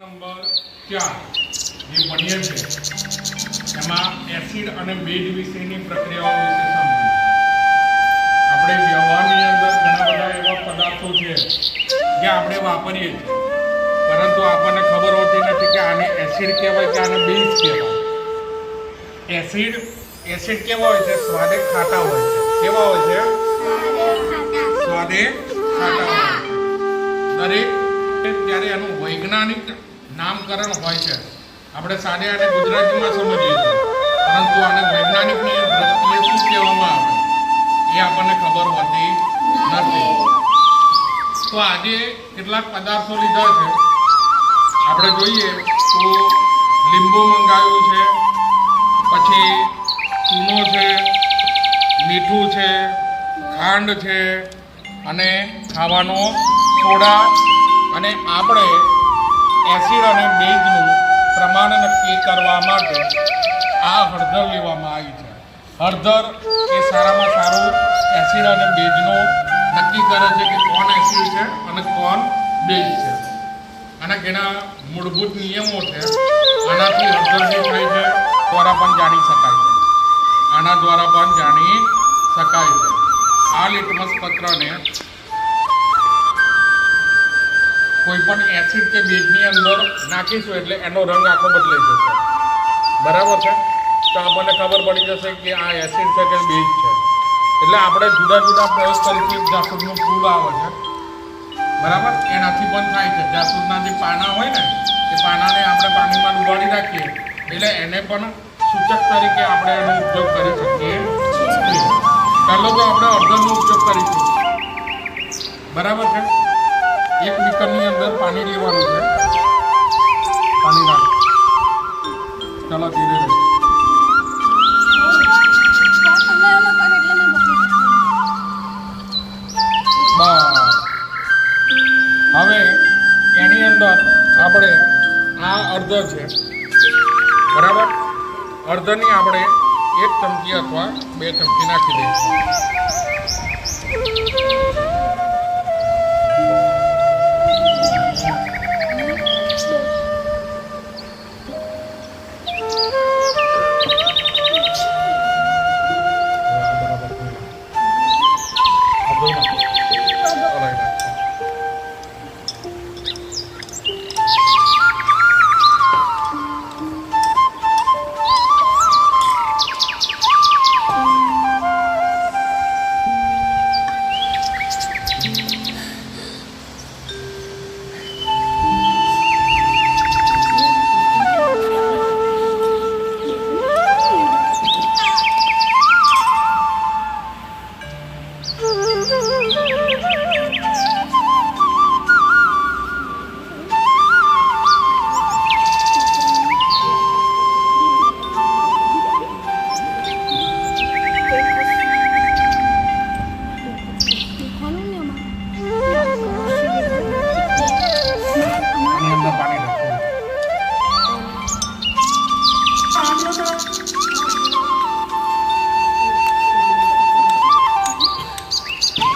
Number ચાર. જે ભણીએ છે એમાં એસિડ અને બેઝ વિશેની પ્રક્રિયાઓ વિશે આપણે વ્યવહારની અંદર ઘણા બધા એવા પદાર્થો છે જે આપણે વાપરીએ છીએ. પરંતુ આપણને ખબર હોતી નથી કે આને એસિડ કહેવાય કે આને બેઝ કહેવાય. એસિડ એસિડ કેવા હોય છે? સ્વાદે ખાટા હોય છે. કેવા હોય છે? સ્વાદે ખાટા હોય છે. દરેક ત્યારે એનું વૈજ્ઞાનિક નામકરણ હોય છે. આપણે સાદે આને ગુજરાતીમાં સમજીએ છીએ. પરંતુ આને વૈજ્ઞાનિકની શું કહેવામાં આવે? એ આપણને ખબર હોતી નથી. તો આજે કેટલાક પદાર્થો લીધા છે. આપણે જોઈએ તો લીંબુ મંગાવ્યું છે, પછી ચૂનો છે, મીઠું છે, ખાંડ છે, અને ખાવાનો સોડા અને આપણે એસિડ અને બેઝનું પ્રમાણ નક્કી કરવા માટે આ હળદર લેવામાં આવી છે. હળદર એ સારામાં સારું એસિડ અને બેઝનું નક્કી કરે છે કે કોણ એસિડ છે અને કોણ બેઝ છે. અને એના મૂળભૂત નિયમો છે. આનાથી હળદર જે થાય છે, દ્વારા પણ જાણી શકાય છે. આના દ્વારા પણ જાણી શકાય છે. આ લિટમસ પત્રને કોઈ પણ એસિડ કે બેઝની અંદર નાખીશું એટલે એનો રંગ આખો બદલાઈ જશે. બરાબર છે? તો આપણને ખબર પડી જશે કે આ એસિડ છે કે બેઝ છે. એટલે આપણે જુદા જુદા પ્રયોગ તરીકે જાસૂદનું ફૂલ આવે છે. બરાબર? એનાથી પણ થાય છે. જાસૂદના જે પાના હોય ને, એ પાનાને આપણે પાણીમાં ડુબાડી રાખીએ એટલે એને પણ સૂચક તરીકે આપણે એનો ઉપયોગ કરી શકીએ પહેલો તો આપણે અડધરનો ઉપયોગ કરીશું. બરાબર છે? એક બીકરની અંદર પાણી લેવાનું છે. પાણી નાખ. ચાલો, ધીરે ધીરે. હવે એની અંદર આપણે આ અર્ધ છે. બરાબર? અડધરની આપણે એક ચમચી અથવા બે ચમચી નાખી દઈશું.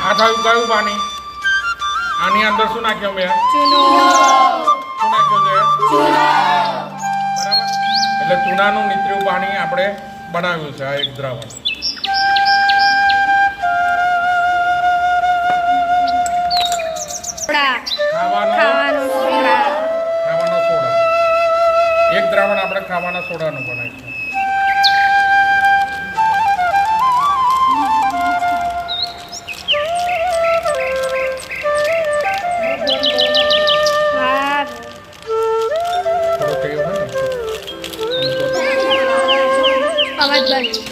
આ થયું કયું પાણી. આની અંદર શું નાખ્યું મેં? શું નાખ્યું છે? બરાબર? એટલે ચૂનાનું નીતર્યું પાણી આપણે બનાવ્યું છે આ એક દ્રાવણ. ખાવાનું? દ્રાવણ આપણે ખાવાના સોડાનું બનાવીશું હા. થોડો કયો હોય ને. અવાજ બંધ.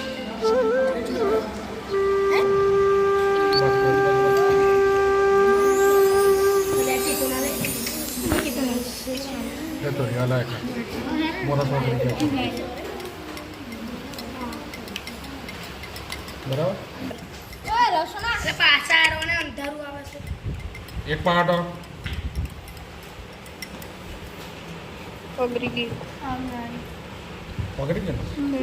બરાબર? એક પાટો. ઓગરી ગઈ ગયો ને?